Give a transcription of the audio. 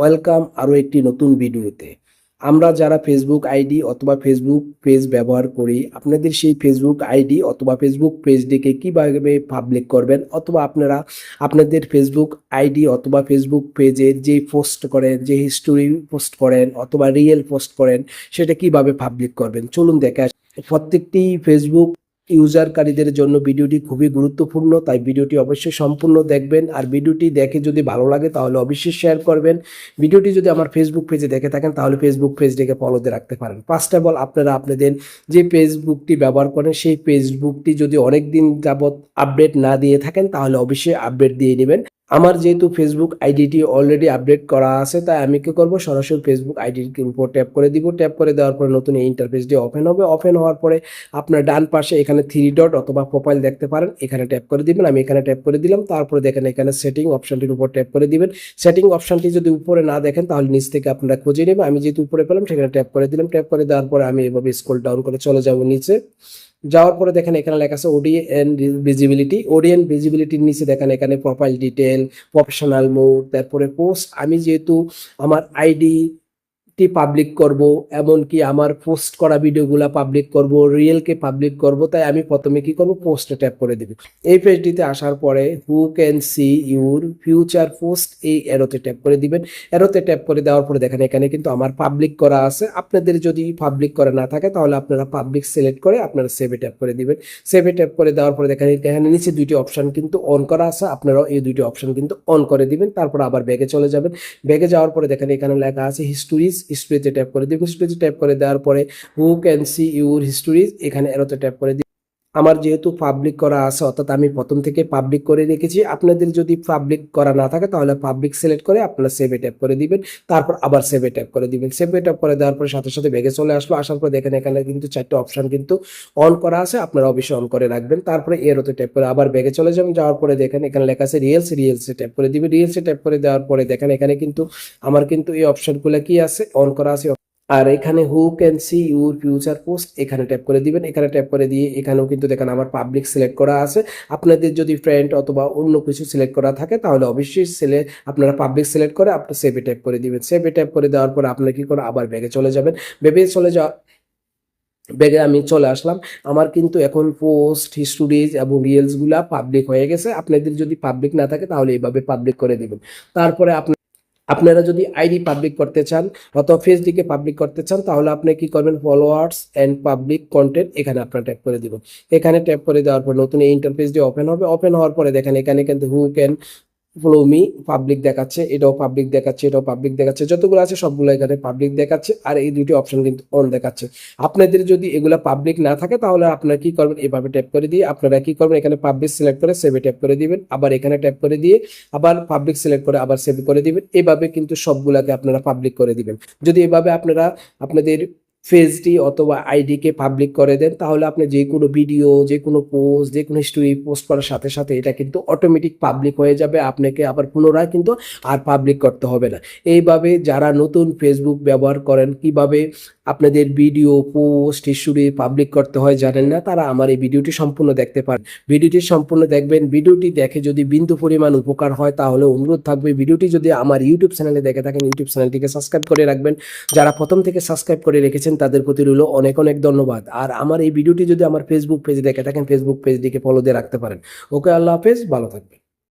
Welcome আরও একটি নতুন ভিডিওতে। আমরা যারা ফেসবুক আইডি অথবা ফেসবুক পেজ ব্যবহার করি, আপনাদের সেই ফেসবুক আইডি অথবা ফেসবুক পেজটিকে কীভাবে পাবলিক করবেন অথবা আপনারা আপনাদের ফেসবুক আইডি অথবা ফেসবুক পেজের যে পোস্ট করেন, যে হিস্টোরি পোস্ট করেন অথবা রিয়েল পোস্ট করেন, সেটা কীভাবে পাবলিক করবেন? চলুন দেখা প্রত্যেকটি ফেসবুক ইউজারকারীদের জন্য ভিডিওটি খুবই গুরুত্বপূর্ণ, তাই ভিডিওটি অবশ্যই সম্পূর্ণ দেখবেন। আর ভিডিওটি দেখে যদি ভালো লাগে, তাহলে অবশ্যই শেয়ার করবেন। ভিডিওটি যদি আমার ফেসবুক পেজে দেখে থাকেন, তাহলে ফেসবুক পেজটিকে ফলোতে রাখতে পারেন। ফার্স্ট অফ অল আপনারা আপনাদের যে ফেসবুকটি ব্যবহার করেন, সেই ফেসবুকটি যদি অনেক দিন যাবৎ আপডেট না দিয়ে থাকেন, তাহলে অবশ্যই আপডেট দিয়ে নেবেন। আমার যেহেতু ফেসবুক আইডিটি অলরেডি আপডেট করা আছে, তাই আমি কি করব? সরাসরি ফেসবুক আইডির উপর ট্যাপ করে দিব। ট্যাপ করে দেওয়ার পরে নতুন এই ইন্টারফেসটি ওপেন হবে। ওপেন হওয়ার পরে আপনার ডান পাশে এখানে থ্রি ডট অথবা প্রোফাইল দেখতে পারেন। এখানে ট্যাপ করে দিবেন। আমি এখানে ট্যাপ করে দিলাম। তারপরে দেখেন এখানে সেটিং অপশনটির উপর ট্যাপ করে দিবেন। সেটিং অপশনটি যদি উপরে না দেখেন, তাহলে নিচ থেকে আপনারা খুঁজে নেবেন। আমি যেহেতু উপরে পেলাম, সেখানে ট্যাপ করে দিলাম। ট্যাপ করে দেওয়ার পরে আমি এভাবে স্ক্রল ডাউন করে চলে যাব নিচে। যাওয়ার পরে দেখেন এখানে লেখা আছে ওডিএন ভিজিবিলিটি ওডিএন ভিজিবিলিটির নিচে দেখেন এখানে প্রোফাইল ডিটেল প্রফেশনাল মোড তারপরে পোস্ট আমি যেহেতু আমার আইডি টি পাবলিক করব এমনকি আমার পোস্ট করা ভিডিওগুলো পাবলিক করব রিয়েলকে পাবলিক করব, তাই আমি প্রথমে কি করব পোস্টে ট্যাপ করে দিব। এই পেজটিতে আসার পরে who can see your future post এই এরোতে ট্যাপ করে দিবেন। এরোতে ট্যাপ করে দেওয়ার পরে দেখেন এখানে কিন্তু আমার পাবলিক করা আছে। আপনাদের যদি পাবলিক করা না থাকে, তাহলে আপনারা পাবলিক সিলেক্ট করে আপনারা সেভে ট্যাপ করে দিবেন। সেভে ট্যাপ করে দেওয়ার পরে দেখেন এখানে নিচে দুইটি অপশন কিন্তু অন করা আছে। আপনারাও এই দুইটি অপশন কিন্তু অন করে দিবেন, তারপর আবার ব্যাগে চলে যাবেন। ব্যাগে যাওয়ার পরে দেখেন এখানে লেখা আছে হিস্টোরিজ হিস্টোরিতে ট্যাপ করে। দেখুন হিস্ট্রিতে ট্যাপ করে দেওয়ার পরে who can see your histories এখানে এরোতে ট্যাপ করে আমার যেহেতু পাবলিক করা আছে, অর্থাৎ আমি প্রথম থেকে পাবলিক করে রেখেছি, আপনাদের যদি পাবলিক করা না থাকে, তাহলে পাবলিক সিলেক্ট করে আপনারা সেভে ট্যাপ করে দিবেন, তারপর আবার সেভে ট্যাপ করে দিবেন। সেভে ট্যাপ করে দেওয়ার পরে সাথে সাথে ব্যাগে চলে আসলো, আসার পর দেখেন এখানে কিন্তু চারটে অপশন কিন্তু অন করা আছে, আপনারা অবশ্যই অন করে রাখবেন। তারপরে এর এরোতে ট্যাপ করে আবার ব্যাগে চলে যাবেন, যাওয়ার পরে দেখেন এখানে লেখা আছে রিয়েলস রিয়েলসে ট্যাপ করে দিবেন। রিয়েলসে ট্যাপ করে দেওয়ার পরে দেখেন এখানে কিন্তু আমার কিন্তু এই অপশনগুলো কি আছে অন করা আছে। আর এখানে who can see your future post এখানে ট্যাপ করে দিবেন। এখানে ট্যাপ করে দিয়ে এখানেও কিন্তু দেখেন আমার পাবলিক সিলেক্ট করা আছে। আপনাদের যদি ফ্রেন্ড অথবা অন্য কিছু সিলেক্ট করা থাকে, তাহলে অবশ্যই সিলে আপনারা পাবলিক সিলেক্ট করে আপনার সেভে ট্যাপ করে দিবেন। সেভে ট্যাপ করে দেওয়ার পরে আপনারা কি করে আবার ব্যাগে চলে যাবেন। ব্যাগে চলে যাওয়া ব্যাগে আমি চলে আসলাম। আমার কিন্তু এখন পোস্ট হিস্টোরিজ এবং রিলসগুলা পাবলিক হয়ে গেছে। আপনাদের যদি পাবলিক না থাকে, তাহলে এইভাবে পাবলিক করে দিবেন। তারপরে আপনি আপনারা যদি আইডি পাবলিক করতে চান অথবা ফেসডিকে পাবলিক করতে চান, তাহলে আপনি কি করবেন? ফলোয়ার্স অ্যান্ড পাবলিক কন্টেন্ট এখানে আপনারা ট্যাপ করে দিব এখানে ট্যাপ করে দেওয়ার পর নতুন এই ইন্টারফেসটি ওপেন হবে। ওপেন হওয়ার পরে দেখেন এখানে কিন্তু who can follow me public দেখাচ্ছে, এটাও পাবলিক দেখাচ্ছে, এটাও পাবলিক দেখাচ্ছে, যতগুলো আছে সবগুলো এখানে পাবলিক দেখাচ্ছে, আর এই দুটি অপশন কিন্তু অন দেখাচ্ছে। আপনাদের যদি এগুলো পাবলিক না থাকে, তাহলে আপনারা কি করবেন? এভাবে ট্যাপ করে দিয়ে আপনারা কি করবেন? এখানে পাবলিক সিলেক্ট করে সেভে ট্যাপ করে দিবেন, আবার এখানে ট্যাপ করে দিয়ে আবার পাবলিক সিলেক্ট করে আবার সেভ করে দিবেন। এভাবে কিন্তু সবগুলাকে আপনারা পাবলিক করে দিবেন। যদি এভাবে আপনারা আপনাদের ফেজটি অথবা আইডিকে পাবলিক করে দেন, তাহলে আপনি যে কোনো ভিডিও যে কোনো পোস্ট যে কোনো হিস্টোরি পোস্ট করার সাথে সাথে এটা কিন্তু অটোমেটিক পাবলিক হয়ে যাবে, আপনাকে আবার পুনরায় কিন্তু আর পাবলিক করতে হবে না। এইভাবে যারা নতুন ফেসবুক ব্যবহার করেন, কীভাবে আপনাদের ভিডিও পোস্ট হিস্টোরি পাবলিক করতে হয় জানেন না, তারা আমার এই ভিডিওটি সম্পূর্ণ দেখতে পারেন। ভিডিওটি সম্পূর্ণ দেখবেন ভিডিওটি দেখে যদি বিন্দু পরিমাণ উপকার হয়, তাহলে অনুরোধ থাকবে ভিডিওটি যদি আমার ইউটিউব চ্যানেলে দেখে থাকেন ইউটিউব চ্যানেলটিকে সাবস্ক্রাইব করে রাখবেন। যারা প্রথম থেকে সাবস্ক্রাইব করে রেখেছেন তাদের প্রতি রইল অনেক অনেক ধন্যবাদ। আর আমার এই ভিডিওটি যদি আমার ফেসবুক পেজ দেখে থাকেন ফেসবুক পেজটিকে ফলো দিয়ে রাখতে পারেন। ওকে, আল্লাহ হাফেজ, ভালো থাকবেন।